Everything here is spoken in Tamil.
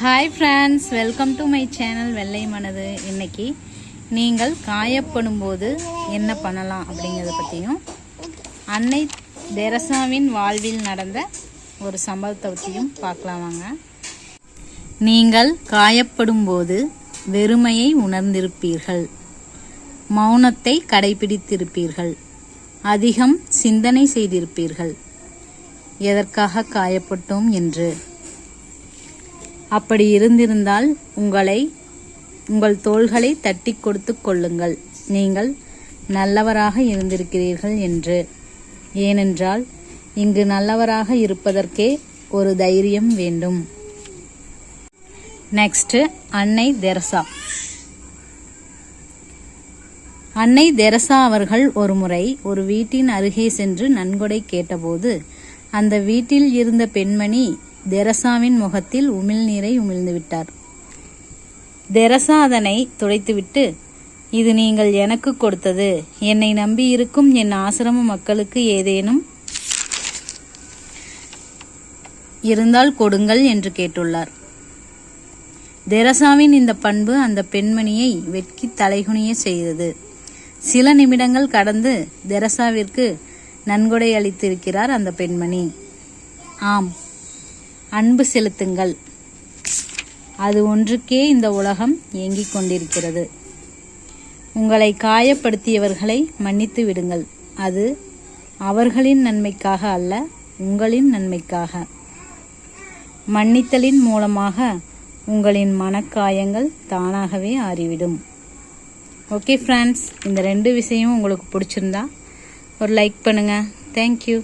Hi friends welcome to my channel வெள்ளை மனது இன்னைக்கு நீங்கள் காயப்படும்போது என்ன பண்ணலாம் அப்படிங்கிறத பற்றியும் அன்னை தெரசாவின் வாழ்வில் நடந்த ஒரு சம்பவத்தை பற்றியும் பார்க்கலாம் வாங்க. நீங்கள் காயப்படும்போது வெறுமையை உணர்ந்திருப்பீர்கள். மௌனத்தை கடைபிடித்திருப்பீர்கள். அதிகம் சிந்தனை செய்திருப்பீர்கள். எதற்காக காயப்பட்டோம் என்று? அப்படி இருந்திருந்தால் உங்களை உங்கள் தோள்களை தட்டி கொடுத்து கொள்ளுங்கள். நீங்கள் நல்லவராக இருந்திருக்கிறீர்கள் என்று. ஏனென்றால் இங்கு நல்லவராக இருப்பதற்கே ஒரு தைரியம் வேண்டும். நெக்ஸ்ட் அன்னை தெரசா. அன்னை தெரசா அவர்கள் ஒருமுறை ஒரு வீட்டின் அருகே சென்று நன்கொடை கேட்டபோது அந்த வீட்டில் இருந்த பெண்மணி தெரசாவின் முகத்தில் உமிழ்நீரை உமிழ்ந்து விட்டார். தெரசா அதனை துடைத்துவிட்டு இது நீங்கள் எனக்கு கொடுத்தது. என்னை நம்பி இருக்கும் என் ஆசிரம மக்களுக்கு ஏதேனும் இருந்தால் கொடுங்கள் என்று கேட்டுள்ளார். தெரசாவின் இந்த பண்பு அந்த பெண்மணியை வெட்கி தலைகுனிய செய்தது. சில நிமிடங்கள் கடந்து தெரசாவிற்கு நன்கொடை அளித்திருக்கிறார் அந்த பெண்மணி. ஆம் அன்பு செலுத்துங்கள். அது ஒன்றுக்கே இந்த உலகம் ஏங்கிக் கொண்டிருக்கிறது. உங்களை காயப்படுத்தியவர்களை மன்னித்து விடுங்கள். அது அவர்களின் நன்மைக்காக அல்ல உங்களின் நன்மைக்காக. மன்னித்தலின் மூலமாக உங்களின் மனக்காயங்கள் தானாகவே ஆறிவிடும். ஓகே ஃப்ரெண்ட்ஸ் இந்த ரெண்டு விஷயமும் உங்களுக்கு பிடிச்சிருந்தா ஒரு லைக் பண்ணுங்கள் தேங்க்யூ